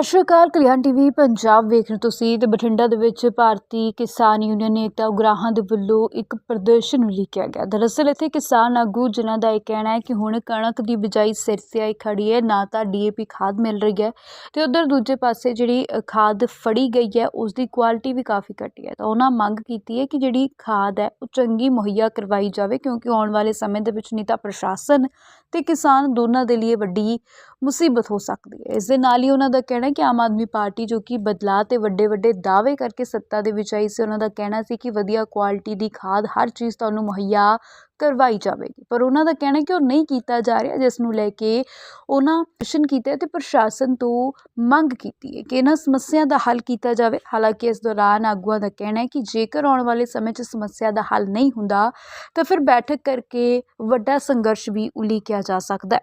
ਸਤਿ ਸ਼੍ਰੀ ਅਕਾਲ, ਕਲਿਆਣ ਟੀਵੀ ਪੰਜਾਬ ਵੇਖ ਰਹੇ ਹੋ ਤੁਸੀਂ ਤੇ ਬਠਿੰਡਾ ਦੇ ਵਿੱਚ ਭਾਰਤੀ ਕਿਸਾਨ ਯੂਨੀਅਨ ਨੇਤਾ ਉਗਰਾਹਾਂ ਦੇ ਵੱਲੋਂ ਇੱਕ ਪ੍ਰਦਰਸ਼ਨ ਉਲੀਕਿਆ ਗਿਆ। ਦਰਅਸਲ ਇੱਥੇ ਕਿਸਾਨ ਆਗੂ ਜਿਨ੍ਹਾਂ ਦਾ ਇਹ ਕਹਿਣਾ ਹੈ ਕਿ ਹੁਣ ਕਣਕ ਦੀ ਬਿਜਾਈ ਸਿਰ ਤੇ ਆਈ ਖੜੀ ਹੈ, ਨਾ ਤਾਂ ਡੀਏਪੀ ਖਾਦ ਮਿਲ ਰਹੀ ਹੈ ਤੇ ਉਧਰ ਦੂਜੇ ਪਾਸੇ ਜਿਹੜੀ ਖਾਦ ਫੜੀ ਗਈ ਹੈ ਉਸ ਦੀ ਕੁਆਲਿਟੀ ਵੀ ਕਾਫੀ ਘਟੀ ਹੈ। ਤਾਂ ਉਹਨਾਂ ਮੰਗ ਕੀਤੀ ਹੈ ਕਿ ਜਿਹੜੀ ਖਾਦ ਹੈ, ਉਹ ਚੰਗੀ ਮੁਹੱਈਆ ਕਰਵਾਈ ਜਾਵੇ ਕਿਉਂਕਿ ਆਉਣ ਵਾਲੇ ਸਮੇਂ ਦੇ ਵਿੱਚ ਨਹੀਂ ਤਾਂ ਪ੍ਰਸ਼ਾਸਨ ਤੇ ਕਿਸਾਨ ਦੋਨਾਂ ਦੇ ਲਈ ਵੱਡੀ ਮੁਸੀਬਤ ਹੋ ਸਕਦੀ ਹੈ। ਇਸ ਦੇ ਨਾਲ ਹੀ ਉਹਨਾਂ ਦਾ ਕਹਿਣਾ ਹੈ ਕਿ ਆਮ ਆਦਮੀ ਪਾਰਟੀ ਜੋ ਕਿ ਬਦਲਾਅ ਤੇ ਵੱਡੇ ਵੱਡੇ ਦਾਅਵੇ ਕਰਕੇ ਸੱਤਾ ਦੇ ਵਿੱਚ ਆਈ ਸੀ, ਉਹਨਾਂ ਦਾ ਕਹਿਣਾ ਸੀ ਕਿ ਵਧੀਆ ਕੁਆਲਿਟੀ ਦੀ ਖਾਦ ਹਰ ਚੀਜ਼ ਤੁਹਾਨੂੰ ਮੁਹੱਈਆ ਕਰਵਾਈ ਜਾਵੇਗੀ। ਪਰ ਉਹਨਾਂ ਦਾ ਕਹਿਣਾ ਕਿ ਉਹ ਨਹੀਂ ਕੀਤਾ ਜਾ ਰਿਹਾ, ਜਿਸ ਨੂੰ ਲੈ ਕੇ ਉਹਨਾਂ ਪ੍ਰਸ਼ਨ ਕੀਤਾ ਤੇ ਪ੍ਰਸ਼ਾਸਨ ਤੋਂ ਮੰਗ ਕੀਤੀ ਹੈ ਕਿ ਇਹਨਾਂ ਸਮੱਸਿਆ ਦਾ ਹੱਲ ਕੀਤਾ ਜਾਵੇ। ਹਾਲਾਂਕਿ ਇਸ ਦੌਰਾਨ ਆਗੂਆਂ ਦਾ ਕਹਿਣਾ ਹੈ ਕਿ ਜੇਕਰ ਆਉਣ ਵਾਲੇ ਸਮੇਂ 'ਚ ਸਮੱਸਿਆ ਦਾ ਹੱਲ ਨਹੀਂ ਹੁੰਦਾ, ਤਾਂ ਫਿਰ ਬੈਠਕ ਕਰਕੇ ਵੱਡਾ ਸੰਘਰਸ਼ ਵੀ ਉਲੀਕਿਆ ਜਾ ਸਕਦਾ ਹੈ।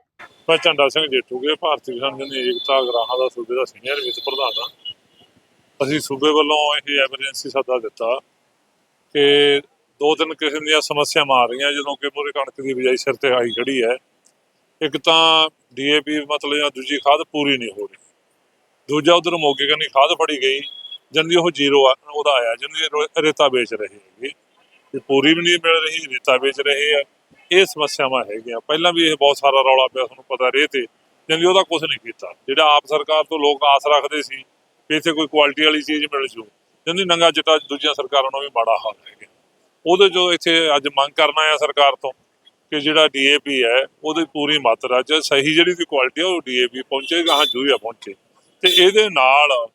ਮੈਂ ਝੰਡਾ ਸਿੰਘ ਜੇਠੂਗੇ, ਭਾਰਤੀ ਕਿਸਾਨ ਜਨ ਏਕਤਾ ਗਰਾਹਾਂ ਦਾ ਸੂਬੇ ਦਾ ਸੀਨੀਅਰ ਵਿੱਤ ਪ੍ਰਧਾਨ ਹਾਂ ਅਸੀਂ ਸੂਬੇ ਵੱਲੋਂ ਇਹ ਐਮਰਜੈਂਸੀ ਸੱਦਾ ਦਿੱਤਾ ਕਿ ਦੋ ਤਿੰਨ ਕਿਸਮ ਦੀਆਂ ਸਮੱਸਿਆਵਾਂ ਆ ਰਹੀਆਂ, ਜਦੋਂ ਕਿ ਪੂਰੀ ਕਣਕ ਦੀ ਬਿਜਾਈ ਸਿਰ ਤੇ ਆਈ ਖੜੀ ਹੈ। ਇੱਕ ਤਾਂ ਡੀਏਪੀ ਮਤਲਬ ਜਾਂ ਦੂਜੀ ਖਾਦ ਪੂਰੀ ਨਹੀਂ ਹੋ ਰਹੀ। ਦੂਜਾ ਉਧਰ ਮੋਗੇ ਕੰਨੀ ਖਾਦ ਫੜੀ ਗਈ ਜੰਦੀ ਉਹ ਜ਼ੀਰੋ ਆ, ਉਹਦਾ ਆਇਆ ਜੰਦੀ ਰੇਤਾ ਵੇਚ ਰਹੇ ਹੈਗੇ। ਤੇ ਪੂਰੀ ਵੀ ਨਹੀਂ ਮਿਲ ਰਹੀ, ਰੇਤਾ ਵੇਚ ਰਹੇ ਆ। ਇਹ ਸਮੱਸਿਆਵਾਂ ਹੈਗੀਆਂ। ਪਹਿਲਾਂ ਵੀ ਇਹ ਬਹੁਤ ਸਾਰਾ ਰੌਲਾ ਪਿਆ, ਤੁਹਾਨੂੰ ਪਤਾ ਰੇ ਤੇ। ਜੰਦੀ ਉਹਦਾ ਕੁਝ ਨਹੀਂ ਕੀਤਾ। ਜਿਹੜਾ ਆਪ ਸਰਕਾਰ ਤੋਂ ਲੋਕ ਆਸ ਰੱਖਦੇ ਸੀ ਵੀ ਇੱਥੇ ਕੋਈ ਕੁਆਲਿਟੀ ਵਾਲੀ ਚੀਜ਼ ਮਿਲ ਜੂ। ਜੰਦੀ ਨੰਗਾ ਚਿੱਟਾ ਦੂਜੀਆਂ ਸਰਕਾਰਾਂ ਨੂੰ ਵੀ ਮਾੜਾ ਹਾਲ ਹੈਗਾ। ਉਹਦੇ ਜੋ ਇੱਥੇ ਅੱਜ ਮੰਗ ਕਰਨਾ ਆ ਸਰਕਾਰ ਤੋਂ ਕਿ ਜਿਹੜਾ ਡੀਏਪੀ ਹੈ, ਉਹਦੀ ਪੂਰੀ ਮਾਤਰਾ 'ਚ ਸਹੀ ਜਿਹੜੀ ਦੀ ਕੁਆਲਿਟੀ ਹੈ ਉਹ ਡੀਏਪੀ ਪਹੁੰਚੇ ਹਾਂ ਜੂਆ ਪਹੁੰਚੇ। ਤੇ ਇਹਦੇ ਨਾਲ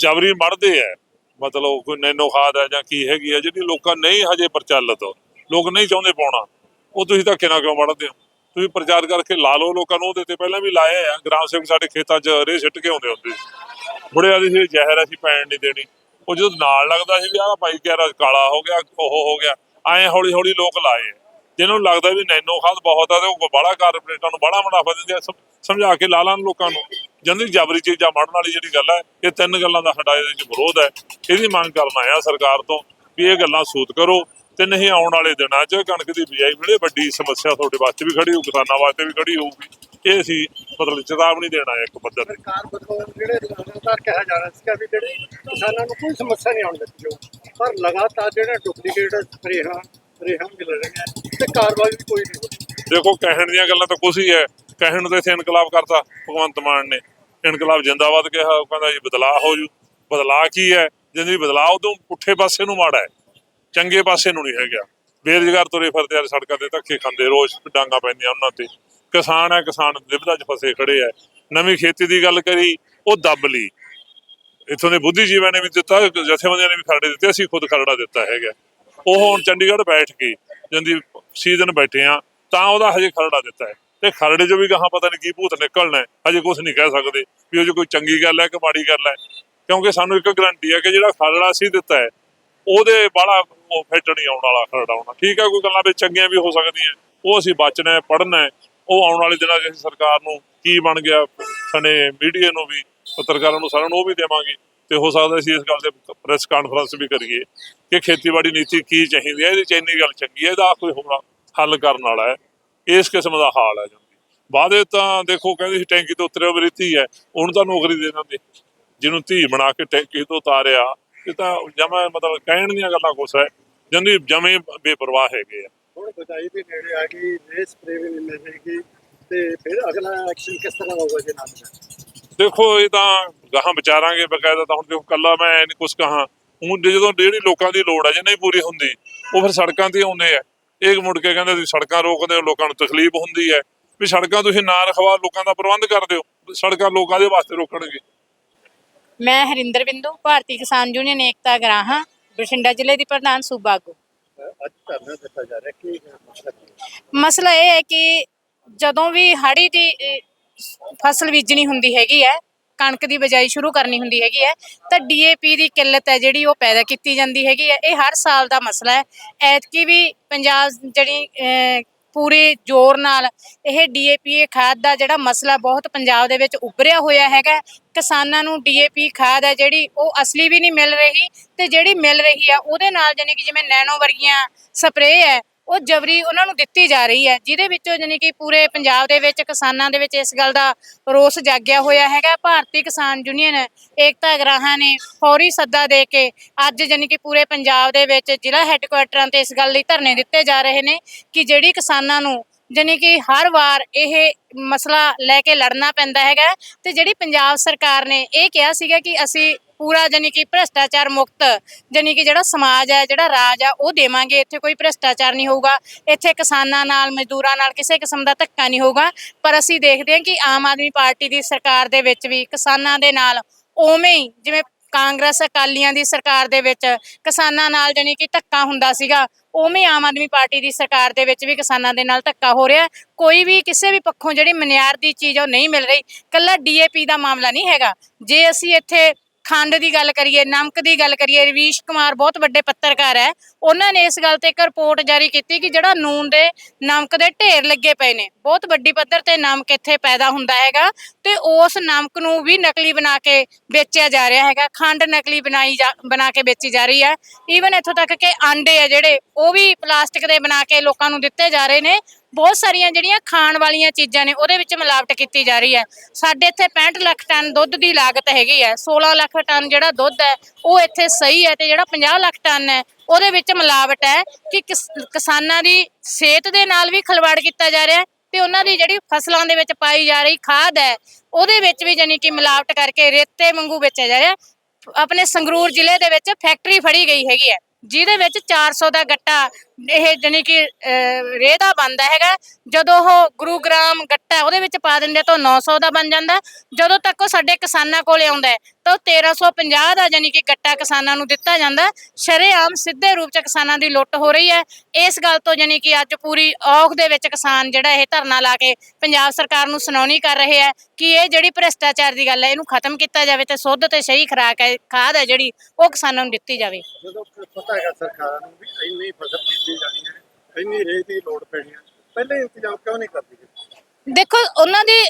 ਜਬਰੀ ਮੜਦੇ ਹੈ ਮਤਲਬ ਕੋਈ ਨੈਨੋ ਖਾਦ ਹੈ ਜਾਂ ਕੀ ਹੈਗੀ ਹੈ ਜਿਹੜੀ ਲੋਕਾਂ ਨਹੀਂ ਹਜੇ ਪ੍ਰਚਲਿਤ। ਲੋਕ ਨਹੀਂ ਚਾਹੁੰਦੇ ਪਾਉਣਾ। ਉਹ ਤੁਸੀਂ ਧੱਕੇ ਨਾਲ ਕਿਉਂ ਵੜਦੇ ਹੋ? ਤੁਸੀਂ ਪ੍ਰਚਾਰ ਕਰਕੇ ਲਾ ਲਓ ਲੋਕਾਂ ਨੂੰ, ਉਹਦੇ ਤੇ ਪਹਿਲਾਂ ਵੀ ਲਾਏ ਆ। ਗ੍ਰਾਮ ਸੇਵਕ ਸਾਡੇ ਖੇਤਾਂ 'ਚ ਰੇ ਸਿੱਟ ਕੇ ਆਉਂਦੇ ਹੁੰਦੇ ਸੀ। ਬੁੜੇ ਵਾਲੀ ਸੀ ਜ਼ਹਿਰ ਅਸੀਂ ਪੈਣ ਨਹੀਂ ਦੇਣੀ। ਉਹ ਜਦੋਂ ਨਾਲ ਲੱਗਦਾ ਸੀ ਵੀ ਆਹ ਭਾਈ ਕਿਹੜਾ ਕਾਲਾ ਹੋ ਗਿਆ, ਉਹ ਹੋ ਗਿਆ। ਐਂ ਹੌਲੀ ਹੌਲੀ ਲੋਕ ਲਾਏ ਆ। ਜਿਹਨੂੰ ਲੱਗਦਾ ਵੀ ਨੈਨੋ ਖਾਦ ਬਹੁਤ ਆ, ਤੇ ਉਹ ਬੜਾ ਕਾਰਪੋਰੇਟਾਂ ਨੂੰ ਬੜਾ ਮੁਨਾਫਾ ਦਿੰਦੇ ਆ। ਸਮਝਾ ਕੇ ਲਾ ਲਾਣ ਲੋਕਾਂ ਨੂੰ। ਜੰਦੀ ਜਬਰੀ ਚੀਜ਼ਾਂ ਮੜਨ ਵਾਲੀ ਜਿਹੜੀ ਗੱਲ ਹੈ ਇਹ ਤਿੰਨ ਗੱਲਾਂ ਦਾ ਸਾਡਾ ਇਹਦੇ ਵਿੱਚ ਵਿਰੋਧ ਹੈ। ਇਹਦੀ ਮੰਗ ਕਰਨਾ ਆ ਸਰਕਾਰ ਤੋਂ ਵੀ ਇਹ ਗੱਲਾਂ ਸੂਤ ਕਰੋ। ਤੇ ਨਹੀਂ ਆਉਣ ਵਾਲੇ ਦਿਨਾਂ 'ਚ ਕਣਕ ਦੀ ਬਿਜਾਈ ਵੇਲੇ ਵੱਡੀ ਸਮੱਸਿਆ ਤੁਹਾਡੇ ਵਾਸਤੇ ਵੀ ਖੜੀ ਹੋਊ ਕਿਸਾਨਾਂ ਵਾਸਤੇ ਵੀ ਖੜੀ ਹੋਊਗੀ। ਇਹ ਅਸੀਂ ਮਤਲਬ ਚੇਤਾਵਨੀ ਦੇਣਾ ਇੱਕ ਪੱਧਰ ਤੇ। ਸਰਕਾਰ ਵੱਲੋਂ ਜਿਹੜੇ ਲਗਾਤਾਰ ਕਿਹਾ ਜਾ ਰਿਹਾ ਸੀਗਾ ਵੀ ਜਿਹੜੇ ਕਿਸਾਨਾਂ ਨੂੰ ਕੋਈ ਸਮੱਸਿਆ ਨਹੀਂ ਆਉਣ ਦਿੱਤੀ ਜਾਊ ਪਰ ਲਗਾਤਾਰ ਜਿਹੜੇ ਡੁਪਲੀਕੇਟ ਰੇਹਾਂ ਰੇਹਾਂ ਮਿਲ ਰਹੀਆਂ ਤੇ ਕਾਰਵਾਈ ਵੀ ਕੋਈ ਨਹੀਂ ਹੋ ਰਹੀ ਦੇਖੋ ਕਹਿਣ ਦੀਆਂ ਗੱਲਾਂ ਤਾਂ ਕੁਛ ਹੀ ਹੈ। ਕਹਿਣ ਨੂੰ ਤਾਂ ਇੱਥੇ ਇਨਕਲਾਬ ਕਰਤਾ ਭਗਵੰਤ ਮਾਨ ਨੇ। ਇਨਕਲਾਬ ਜਿੰਦਾਬਾਦ ਕਿਹਾ ਉਹ ਕਹਿੰਦਾ ਜੀ ਬਦਲਾਅ ਹੋ ਜੂ। ਬਦਲਾਅ ਕੀ ਹੈ? ਜਿੰਦੀ ਬਦਲਾਅ ਉਦੋਂ ਪੁੱਠੇ ਪਾਸੇ ਨੂੰ ਮਾੜਾ ਹੈ। ਚੰਗੇ ਪਾਸੇ ਨੂੰ ਨਹੀਂ ਹੈਗਾ ਬੇਰੁਜ਼ਗਾਰ ਤੁਰੇ ਫਿਰਦੇ ਆ ਸੜਕਾਂ ਤੇ ਧੱਕੇ ਖਾਂਦੇ, ਰੋਜ਼ ਡਾਂਗਾ ਪੈਂਦੀਆਂ ਉਹਨਾਂ ਤੇ। ਕਿਸਾਨ ਹੈ, ਕਿਸਾਨ ਵਿਪਤਾ 'ਚ ਫਸੇ ਖੜੇ ਆ ਨਵੀਂ ਖੇਤੀ ਦੀ ਗੱਲ ਕਰੀ, ਉਹ ਦੱਬ ਲਈ। ਇਥੋਂ ਦੇ ਬੁੱਧੀਜੀਵੀਆਂ ਨੇ ਵੀ ਦਿੱਤਾ, ਜਥੇਬੰਦੀਆਂ ਨੇ ਵੀ ਖਰੜੇ ਦਿੱਤੇ, ਅਸੀਂ ਖੁਦ ਖਰੜਾ ਦਿੱਤਾ ਹੈਗਾ। ਉਹ ਹੁਣ ਚੰਡੀਗੜ੍ਹ ਬੈਠ ਕੇ ਜੰਦੀ ਸੀਜ਼ਨ ਬੈਠੇ ਆ, ਤਾਂ ਉਹਦਾ ਹਜੇ ਖਰੜਾ ਦਿੱਤਾ ਹੈ। ਤੇ ਖਰੜੇ 'ਚੋਂ ਵੀ ਕਹਾਂ ਪਤਾ ਨਹੀਂ ਕੀ ਭੂਤ ਨਿਕਲਣਾ ਹਜੇ ਕੁਝ ਨਹੀਂ ਕਹਿ ਸਕਦੇ ਵੀ ਉਹ 'ਚ ਕੋਈ ਚੰਗੀ ਗੱਲ ਹੈ ਕਿ ਮਾੜੀ ਗੱਲ ਹੈ। ਕਿਉਂਕਿ ਸਾਨੂੰ ਇੱਕ ਗਰੰਟੀ ਹੈ ਕਿ ਜਿਹੜਾ ਖਰੜਾ ਸੀ ਦਿੱਤਾ ਹੈ ਉਹਦੇ ਬਾਲਾ ਉਹ ਫਿੱਟ ਨਹੀਂ ਆਉਣ ਵਾਲਾ ਖਰੜਾ ਆਉਣਾ ਠੀਕ ਹੈ ਕੋਈ ਗੱਲਾਂ ਵਿੱਚ ਚੰਗੀਆਂ ਵੀ ਹੋ ਸਕਦੀਆਂ। ਉਹ ਅਸੀਂ ਬਚਣਾ ਹੈ, ਪੜ੍ਹਨਾ ਉਹ ਆਉਣ ਵਾਲੇ ਦਿਨਾਂ 'ਚ ਅਸੀਂ ਸਰਕਾਰ ਨੂੰ ਕੀ ਬਣ ਗਿਆ ਸਣੇ ਮੀਡੀਆ ਨੂੰ ਵੀ, ਪੱਤਰਕਾਰਾਂ ਨੂੰ ਸਾਰਿਆਂ ਨੂੰ ਉਹ ਵੀ ਦੇਵਾਂਗੇ। ਤੇ ਹੋ ਸਕਦਾ ਅਸੀਂ ਇਸ ਗੱਲ ਤੇ ਪ੍ਰੈਸ ਕਾਨਫਰੰਸ ਵੀ ਕਰੀਏ ਕਿ ਖੇਤੀਬਾੜੀ ਨੀਤੀ ਕੀ ਚਾਹੀਦੀ ਹੈ, ਇਹਦੀ ਚ ਗੱਲ ਚੰਗੀ ਹੈ, ਇਹਦਾ ਕੋਈ ਹੋਰ ਹੱਲ ਕਰਨ ਵਾਲਾ ਹੈ। ਇਸ ਕਿਸਮ ਦਾ ਹਾਲ ਹੈ ਜੀ ਬਾਅਦ ਤਾਂ ਦੇਖੋ, ਕਹਿੰਦੇ ਸੀ ਟੈਂਕੀ ਤੋਂ ਉਤਰਿਆ ਮੇਰੀ ਧੀ ਹੈ, ਉਹਨੂੰ ਤਾਂ ਨੌਕਰੀ ਦੇ ਦਿੰਦੇ। ਜਿਹਨੂੰ ਧੀ ਬਣਾ ਕੇ ਟੈਂਕੀ ਤੋਂ ਉਤਾਰਿਆ ਇਹ ਤਾਂ ਜਮਾ ਮਤਲਬ ਕਹਿਣ ਦੀਆਂ ਗੱਲਾਂ ਕੁਛ ਹੈ ਜੰਦੀ ਜਮੇ ਬੇਪਰਵਾਹ ਹੈਗੇ ਆ। ਹੁਣ ਬਜਾਈ ਵੀ ਨੇੜੇ ਆ ਗਈ ਰੇ ਸਪਰੇ ਵੀ ਨਹੀਂ ਮਿਲ ਰਹੀ ਤੇ ਫਿਰ ਅਗਲਾ ਐਕਸ਼ਨ ਕਿਸ ਤਰ੍ਹਾਂ ਹੋਊਗਾ ਜੀ ਨਾਲ ਦੇਖੋ ਇਹ ਤਾਂ ਗਾਹਾਂ ਵਿਚਾਰਾਂਗੇ ਬਕਾਇਦਾ ਤਾਂ ਹੁਣ ਦੇਖੋ ਕੱਲਾ ਮੈਂ ਨਹੀਂ ਕੁਛ ਕਹਾਂ। ਹੁਣ ਜਦੋਂ ਜਿਹੜੀ ਲੋਕਾਂ ਦੀ ਲੋੜ ਹੈ ਜੇ ਨਹੀਂ ਪੂਰੀ ਹੁੰਦੀ ਉਹ ਫਿਰ ਸੜਕਾਂ ਤੇ ਆਉਂਦੇ ਆ। ਇਹ ਮੁੜ ਕੇ ਕਹਿੰਦੇ ਤੁਸੀਂ ਸੜਕਾਂ ਰੋਕਦੇ ਹੋ ਲੋਕਾਂ ਨੂੰ ਤਕਲੀਫ ਹੁੰਦੀ ਹੈ। ਵੀ ਸੜਕਾਂ ਤੁਸੀਂ ਨਾ ਰਖਵਾ ਲੋਕਾਂ ਦਾ ਪ੍ਰਬੰਧ ਕਰ ਦਿਓ। ਸੜਕਾਂ ਲੋਕਾਂ ਦੇ ਵਾਸਤੇ ਰੋਕਣਗੇ। ਮੈਂ ਹਰਿੰਦਰ ਬਿੰਦੂ ਭਾਰਤੀ ਕਿਸਾਨ ਯੂਨੀਅਨ ਏਕਤਾ ਗਰਾਹਾਂ ਬਠਿੰਡਾ ਜ਼ਿਲ੍ਹੇ ਦੀ ਪ੍ਰਧਾਨ ਸੂਬਾ ਆਗੂ ਅੱਜ ਧਰਨਾ ਦਿੱਤਾ ਜਾ ਰਿਹਾ ਕੀ ਮਸਲਾ ਕੀ ਹੈ? ਮਸਲਾ ਇਹ ਹੈ ਕਿ ਜਦੋਂ ਵੀ ਹਾੜੀ ਦੀ ਅਹ, ਫਸਲ ਬੀਜਣੀ ਹੁੰਦੀ ਹੈਗੀ ਹੈ ਕਣਕ ਦੀ ਬਜਾਈ ਸ਼ੁਰੂ ਕਰਨੀ ਹੁੰਦੀ ਹੈਗੀ ਹੈ ਤਾਂ ਡੀਏਪੀ ਦੀ ਕਿੱਲਤ ਹੈ ਜਿਹੜੀ ਉਹ ਪੈਦਾ ਕੀਤੀ ਜਾਂਦੀ ਹੈਗੀ ਹੈ। ਇਹ ਹਰ ਸਾਲ ਦਾ ਮਸਲਾ ਹੈ। ਐਤਕੀ ਵੀ ਪੰਜਾਬ ਜਿਹੜੀ ਅਹ, ਪੂਰੇ ਜ਼ੋਰ ਨਾਲ ਇਹ ਡੀਏਪੀ ਖਾਦ ਦਾ ਜਿਹੜਾ ਮਸਲਾ ਬਹੁਤ ਪੰਜਾਬ ਦੇ ਵਿੱਚ ਉੱਭਰਿਆ ਹੋਇਆ ਹੈਗਾ। ਕਿਸਾਨਾਂ ਨੂੰ ਡੀਏਪੀ ਖਾਦ ਹੈ ਜਿਹੜੀ ਉਹ ਅਸਲੀ ਵੀ ਨਹੀਂ ਮਿਲ ਰਹੀ ਤੇ ਜਿਹੜੀ ਮਿਲ ਰਹੀ ਆ ਉਹਦੇ ਨਾਲ ਜਾਨੀ ਕਿ ਜਿਵੇਂ ਨੈਨੋ ਵਰਗੀਆਂ ਸਪਰੇਅ ਹੈ ਉਹ ਜਬਰੀ ਉਹਨਾਂ ਨੂੰ ਦਿੱਤੀ ਜਾ ਰਹੀ ਹੈ, ਜਿਹਦੇ ਵਿੱਚੋਂ ਜਾਣੀ ਕਿ ਪੂਰੇ ਪੰਜਾਬ ਦੇ ਵਿੱਚ ਕਿਸਾਨਾਂ ਦੇ ਵਿੱਚ ਇਸ ਗੱਲ ਦਾ ਰੋਸ ਜਾਗਿਆ ਹੋਇਆ ਹੈਗਾ। ਭਾਰਤੀ ਕਿਸਾਨ ਯੂਨੀਅਨ ਏਕਤਾ ਗਰਾਹਾਂ ਨੇ ਫੌਰੀ ਸੱਦਾ ਦੇ ਕੇ ਅੱਜ ਜਾਣੀ ਕਿ ਪੂਰੇ ਪੰਜਾਬ ਦੇ ਵਿੱਚ ਜ਼ਿਲ੍ਹਾ ਹੈੱਡਕੁਆਟਰਾਂ ਤੇ ਇਸ ਗੱਲ ਲਈ ਧਰਨੇ ਦਿੱਤੇ ਜਾ ਰਹੇ ਨੇ ਕਿ ਜਿਹੜੀ ਕਿਸਾਨਾਂ ਨੂੰ ਜਾਣੀ ਕਿ ਹਰ ਵਾਰ ਇਹ ਮਸਲਾ ਲੈ ਕੇ ਲੜਨਾ ਪੈਂਦਾ ਹੈਗਾ। ਤੇ ਜਿਹੜੀ ਪੰਜਾਬ ਸਰਕਾਰ ਨੇ ਇਹ ਕਿਹਾ ਸੀਗਾ ਕਿ ਅਸੀਂ ਪੂਰਾ ਜਾਣੀ ਕਿ ਭ੍ਰਸ਼ਟਾਚਾਰ ਮੁਕਤ, ਜਾਣੀ ਕਿ ਜਿਹੜਾ ਸਮਾਜ ਹੈ, ਜਿਹੜਾ ਰਾਜ ਆ ਉਹ ਦੇਵਾਂਗੇ। ਇੱਥੇ ਕੋਈ ਭ੍ਰਸ਼ਟਾਚਾਰ ਨਹੀਂ ਹੋਊਗਾ। ਇੱਥੇ ਕਿਸਾਨਾਂ ਨਾਲ, ਮਜ਼ਦੂਰਾਂ ਨਾਲ ਕਿਸੇ ਕਿਸਮ ਦਾ ਧੱਕਾ ਨਹੀਂ ਹੋਊਗਾ। ਪਰ ਅਸੀਂ ਦੇਖਦੇ ਹਾਂ ਕਿ ਆਮ ਆਦਮੀ ਪਾਰਟੀ ਦੀ ਸਰਕਾਰ ਦੇ ਵਿੱਚ ਵੀ ਕਿਸਾਨਾਂ ਦੇ ਨਾਲ ਉਵੇਂ ਹੀ, ਜਿਵੇਂ ਕਾਂਗਰਸ ਅਕਾਲੀਆਂ ਦੀ ਸਰਕਾਰ ਦੇ ਵਿੱਚ ਕਿਸਾਨਾਂ ਨਾਲ ਜਾਣੀ ਕਿ ਧੱਕਾ ਹੁੰਦਾ ਸੀਗਾ, ਉਵੇਂ ਆਮ ਆਦਮੀ ਪਾਰਟੀ ਦੀ ਸਰਕਾਰ ਦੇ ਵਿੱਚ ਵੀ ਕਿਸਾਨਾਂ ਦੇ ਨਾਲ ਧੱਕਾ ਹੋ ਰਿਹਾ। ਕੋਈ ਵੀ ਕਿਸੇ ਵੀ ਪੱਖੋਂ ਜਿਹੜੀ ਮਨਿਆਰ ਦੀ ਚੀਜ਼ ਉਹ ਨਹੀਂ ਮਿਲ ਰਹੀ। ਕੱਲਾ ਡੀਏਪੀ ਦਾ ਮਾਮਲਾ ਨਹੀਂ ਹੈਗਾ। ਜੇ ਅਸੀਂ ਇੱਥੇ ਖੰਡ ਦੀ ਗੱਲ ਕਰੀਏ, ਨਮਕ ਦੀ ਗੱਲ ਕਰੀਏ, ਰਵੀਸ਼ ਕੁਮਾਰ ਬਹੁਤ ਵੱਡੇ ਪੱਤਰਕਾਰ ਹੈ। ਉਹਨਾਂ ਨੇ ਇਸ ਗੱਲ ਤੇ ਇੱਕ ਰਿਪੋਰਟ ਜਾਰੀ ਕੀਤੀ ਕਿ ਜਿਹੜਾ ਨੂਨ ਦੇ, ਨਮਕ ਦੇ ਢੇਰ ਲੱਗੇ ਪਏ ਨੇ। ਬਹੁਤ ਵੱਡੀ ਪੱਧਰ ਤੇ ਨਮਕ ਇੱਥੇ ਪੈਦਾ ਹੁੰਦਾ ਹੈਗਾ ਤੇ ਉਸ ਨਮਕ ਨੂੰ ਵੀ ਨਕਲੀ ਬਣਾ ਕੇ ਵੇਚਿਆ ਜਾ ਰਿਹਾ ਹੈਗਾ। ਖੰਡ ਨਕਲੀ ਬਣਾਈ ਜਾ, ਬਣਾ ਕੇ ਵੇਚੀ ਜਾ ਰਹੀ ਹੈ। ਈਵਨ ਇੱਥੋਂ ਤੱਕ ਕਿ ਆਂਡੇ ਆ ਜਿਹੜੇ, ਉਹ ਵੀ ਪਲਾਸਟਿਕ ਦੇ ਬਣਾ ਕੇ ਲੋਕਾਂ ਨੂੰ ਦਿੱਤੇ ਜਾ ਰਹੇ ਨੇ। ਬਹੁਤ ਸਾਰੀਆਂ ਜਿਹੜੀਆਂ ਖਾਣ ਵਾਲੀਆਂ ਚੀਜ਼ਾਂ ਨੇ, ਉਹਦੇ ਵਿੱਚ ਮਿਲਾਵਟ ਕੀਤੀ ਜਾ ਰਹੀ ਹੈ। ਸਾਡੇ ਇੱਥੇ 65 ਲੱਖ ਟਨ ਦੁੱਧ ਦੀ ਲਾਗਤ ਹੈਗੀ ਹੈ। 16 ਲੱਖ ਟਨ ਜਿਹੜਾ ਦੁੱਧ ਹੈ, ਉਹ ਇੱਥੇ ਸਹੀ ਹੈ ਤੇ ਜਿਹੜਾ 50 ਲੱਖ ਟਨ ਹੈ, ਉਹਦੇ ਵਿੱਚ ਮਿਲਾਵਟ ਹੈ ਕਿ ਕਿਸਾਨਾਂ ਦੀ ਸਿਹਤ ਦੇ ਨਾਲ ਵੀ ਖਿਲਵਾੜ ਕੀਤਾ ਜਾ ਰਿਹਾ ਹੈ ਤੇ ਉਹਨਾਂ ਦੀ ਜਿਹੜੀ ਫਸਲਾਂ ਦੇ ਵਿੱਚ ਪਾਈ ਜਾ ਰਹੀ ਖਾਦ ਹੈ, ਉਹਦੇ ਵਿੱਚ ਵੀ ਜਾਨੀ ਕਿ ਮਿਲਾਵਟ ਕਰਕੇ ਰੇਤੇ ਵਾਂਗੂ ਵੇਚਿਆ ਜਾ ਰਿਹਾ ਆਪਣੇ ਸੰਗਰੂਰ ਜ਼ਿਲ੍ਹੇ ਦੇ ਵਿੱਚ ਫੈਕਟਰੀ ਫੜੀ ਗਈ ਹੈਗੀ ਹੈ, ਜਿਹਦੇ ਵਿੱਚ 400 ਦਾ ਗੱਟਾ ਇਹ ਜਾਨੀ ਕਿ ਰੇਹ ਦਾ ਬਣਦਾ ਹੈਗਾ। ਜਦੋਂ ਉਹ ਗੁਰੂਗ੍ਰਾਮ ਗੱਟਾ ਉਹਦੇ ਵਿੱਚ ਪਾ ਦਿੰਦੇ ਤਾਂ 900 ਦਾ ਬਣ ਜਾਂਦਾ। ਜਦੋਂ ਤੱਕ ਉਹ ਸਾਡੇ ਕਿਸਾਨਾਂ ਕੋਲੇ ਆਉਂਦਾ ਤਾਂ 1350 ਦਾ ਜਾਨੀ ਕਿ ਗੱਟਾ ਕਿਸਾਨਾਂ ਨੂੰ ਦਿੱਤਾ ਜਾਂਦਾ। ਸ਼ਰੇਆਮ ਸਿੱਧੇ ਰੂਪ ਚ ਕਿਸਾਨਾਂ ਦੀ ਲੁੱਟ ਹੋ ਰਹੀ ਹੈ। ਇਸ ਗੱਲ ਤੋਂ ਜਾਨੀ ਕਿ ਅੱਜ ਪੂਰੀ ਔਖ ਦੇ ਵਿੱਚ ਕਿਸਾਨ ਜਿਹੜਾ ਇਹ ਧਰਨਾ ਲਾ ਕੇ ਪੰਜਾਬ ਸਰਕਾਰ ਨੂੰ ਸੁਣਾਉਣੀ ਕਰ ਰਹੇ ਹੈ ਕਿ ਇਹ ਜਿਹੜੀ ਭ੍ਰਿਸ਼ਟਾਚਾਰ ਦੀ ਗੱਲ ਹੈ, ਇਹਨੂੰ ਖਤਮ ਕੀਤਾ ਜਾਵੇ ਤੇ ਸੁੱਧ ਤੇ ਸਹੀ ਖੁਰਾਕ ਹੈ, ਖਾਦ ਹੈ ਜਿਹੜੀ, ਉਹ ਕਿਸਾਨਾਂ ਨੂੰ ਦਿੱਤੀ ਜਾਵੇ। ਜਦੋਂ ਪਤਾ ਹੈਗਾ ਸਰਕਾਰਾਂ ਨੂੰ ਵੀ ਇੰਨੀ ਫਸਲ ਬੀਜੀ ਜਾਣੀ ਹੈ। ਇੰਨੀ ਰੇਹ ਦੀ ਲੋੜ ਪੈਣੀ ਹੈ। ਪਹਿਲੇ ਇੰਤਜ਼ਾਮ ਕਿਉਂ ਨਹੀਂ ਕਰਦੀ ਦੇਖੋ, ਉਹਨਾਂ ਦੀ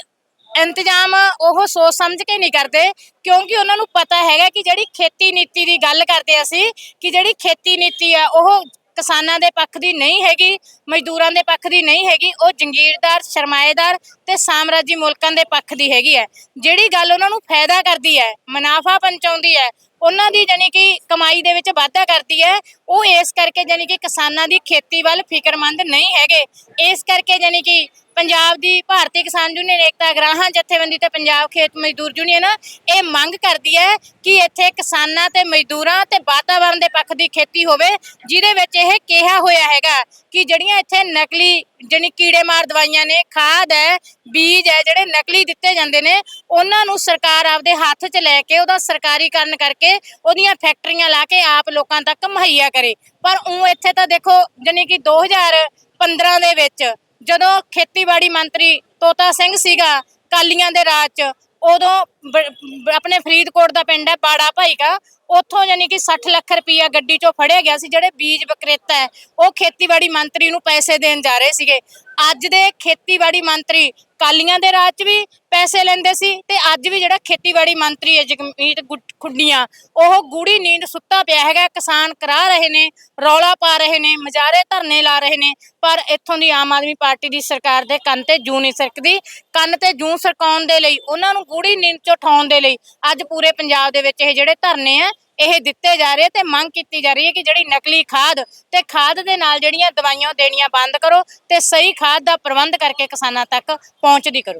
ਇੰਤਜ਼ਾਮ ਉਹ ਸੋਚ ਸਮਝ ਕੇ ਨਹੀਂ ਕਰਦੇ, ਕਿਉਂਕਿ ਉਹਨਾਂ ਨੂੰ ਪਤਾ ਹੈਗਾ ਕਿ ਜਿਹੜੀ ਖੇਤੀ ਨੀਤੀ ਦੀ ਗੱਲ ਕਰਦੇ ਅਸੀਂ, ਕਿ ਜਿਹੜੀ ਖੇਤੀ ਨੀਤੀ ਆ, ਉਹ ਕਿਸਾਨਾਂ ਦੇ ਪੱਖ ਦੀ ਨਹੀਂ ਹੈਗੀ, ਮਜ਼ਦੂਰਾਂ ਦੇ ਪੱਖ ਦੀ ਨਹੀਂ ਹੈਗੀ, ਉਹ ਜੰਗੀਰਦਾਰ, ਸਰਮਾਏਦਾਰ ਤੇ ਸਾਮਰਾਜੀ ਮੁਲਕਾਂ ਦੇ ਪੱਖ ਦੀ ਹੈਗੀ ਹੈ। ਜਿਹੜੀ ਗੱਲ ਉਹਨਾਂ ਨੂੰ ਫਾਇਦਾ ਕਰਦੀ ਹੈ, ਮੁਨਾਫਾ ਪਹੁੰਚਾਉਂਦੀ ਹੈ ਉਹਨਾਂ ਦੀ ਜਾਨੀ ਕਿ ਕਮਾਈ ਦੇ ਵਿੱਚ ਵਾਧਾ ਕਰਦੀ ਹੈ। ਉਹ ਇਸ ਕਰਕੇ ਜਾਨੀ ਕਿ ਕਿਸਾਨਾਂ ਦੀ ਖੇਤੀ ਵੱਲ ਫਿਕਰਮੰਦ ਨਹੀਂ ਹੈਗੇ। ਇਸ ਕਰਕੇ ਜਾਨੀ ਕਿ ਪੰਜਾਬ ਦੀ ਭਾਰਤੀ ਕਿਸਾਨ ਯੂਨੀਅਨ ਏਕਤਾ ਗ੍ਰਾਹਾਂ ਜਥੇਬੰਦੀ ਤੇ ਪੰਜਾਬ ਖੇਤ ਮਜ਼ਦੂਰ ਯੂਨੀਅਨ ਇਹ ਮੰਗ ਕਰਦੀ ਹੈ ਕਿ ਇੱਥੇ ਕਿਸਾਨਾਂ ਤੇ ਮਜ਼ਦੂਰਾਂ ਤੇ ਵਾਤਾਵਰਣ ਦੇ ਪੱਖ ਦੀ ਖੇਤੀ ਹੋਵੇ, ਜਿਹਦੇ ਵਿੱਚ ਇਹ ਕਿਹਾ ਹੋਇਆ ਹੈਗਾ ਕਿ ਜਿਹੜੀਆਂ ਇੱਥੇ ਨਕਲੀ ਜਾਣੀ ਕੀੜੇ ਮਾਰ ਦਵਾਈਆਂ ਨੇ, ਖਾਦ ਹੈ, ਬੀਜ ਹੈ, ਜਿਹੜੇ ਨਕਲੀ ਦਿੱਤੇ ਜਾਂਦੇ ਨੇ, ਉਹਨਾਂ ਨੂੰ ਸਰਕਾਰ ਆਪਦੇ ਹੱਥ 'ਚ ਲੈ ਕੇ ਉਹਦਾ ਸਰਕਾਰੀਕਰਨ ਕਰਕੇ ਉਹਦੀਆਂ ਫੈਕਟਰੀਆਂ ਲਾ ਕੇ ਆਪ ਲੋਕਾਂ ਤੱਕ ਮੁਹੱਈਆ ਕਰੇ। ਪਰ ਉਹ ਇੱਥੇ ਤਾਂ ਦੇਖੋ ਜਾਣੀ ਕਿ 2015 ਦੇ ਵਿੱਚ ਜਦੋਂ ਖੇਤੀਬਾੜੀ ਮੰਤਰੀ ਤੋਤਾ ਸਿੰਘ ਸੀਗਾ ਕਾਲੀਆਂ ਦੇ ਰਾਜ 'ਚ, ਉਦੋਂ ਆਪਣੇ ਫਰੀਦਕੋਟ ਦਾ ਪਿੰਡ ਹੈ ਬਾੜਾ ਭਾਈਕਾ ਉੱਥੋਂ ਯਾਨੀ ਕਿ 60 ਲੱਖ ਰੁਪਈਆ ਗੱਡੀ 'ਚੋਂ ਫੜਿਆ ਗਿਆ ਸੀ, ਜਿਹੜੇ ਬੀਜ ਵਿਕਰੇਤਾ ਹੈ, ਉਹ ਖੇਤੀਬਾੜੀ ਮੰਤਰੀ ਨੂੰ ਪੈਸੇ ਦੇਣ ਜਾ ਰਹੇ ਸੀਗੇ। ਅੱਜ ਦੇ ਖੇਤੀਬਾੜੀ ਮੰਤਰੀ ਕਾਲੀਆਂ ਦੇ ਰਾਜ 'ਚ ਵੀ ਪੈਸੇ ਲੈਂਦੇ ਸੀ ਤੇ ਅੱਜ ਵੀ ਜਿਹੜਾ ਖੇਤੀਬਾੜੀ ਮੰਤਰੀ ਹੈ, ਜਗਮੀਤ ਗੁ- ਖੁੱਡੀਆਂ, ਉਹ ਗੂੜੀ ਨੀਂਦ ਸੁੱਤਾ ਪਿਆ ਹੈਗਾ, ਕਿਸਾਨ ਕਰਾ ਰਹੇ ਨੇ, ਰੌਲਾ ਪਾ ਰਹੇ ਨੇ, ਮਜਾਰੇ ਧਰਨੇ ਲਾ ਰਹੇ ਨੇ, ਪਰ ਇੱਥੋਂ ਦੀ ਆਮ ਆਦਮੀ ਪਾਰਟੀ ਦੀ ਸਰਕਾਰ ਦੇ ਕੰਨ ਤੇ ਜੂੰ ਨਹੀਂ ਸਰਕਦੀ। ਕੰਨ ਤੇ ਜੂੰ ਸਰਕਾਉਣ ਦੇ ਲਈ, ਉਹਨਾਂ ਨੂੰ ਗੂੜੀ ਨੀਂਦ ਚੋਂ ਉਠਾਉਣ ਦੇ ਲਈ ਅੱਜ ਪੂਰੇ ਪੰਜਾਬ ਦੇ ਵਿੱਚ ਇਹ ਜਿਹੜੇ ਧਰਨੇ ਆ ਇਹ ਦਿੱਤੇ ਜਾ ਰਹੇ ਤੇ ਮੰਗ ਕੀਤੀ ਜਾ ਰਹੀ ਹੈ ਕਿ ਜਿਹੜੀ ਨਕਲੀ ਖਾਦ ਤੇ ਖਾਦ ਦੇ ਨਾਲ ਜਿਹੜੀਆਂ ਦਵਾਈਆਂ ਦੇਣੀਆਂ ਬੰਦ ਕਰੋ ਤੇ ਸਹੀ ਖਾਦ ਦਾ ਪ੍ਰਬੰਧ ਕਰਕੇ ਕਿਸਾਨਾਂ ਤੱਕ ਪਹੁੰਚਦੀ ਕਰੋ।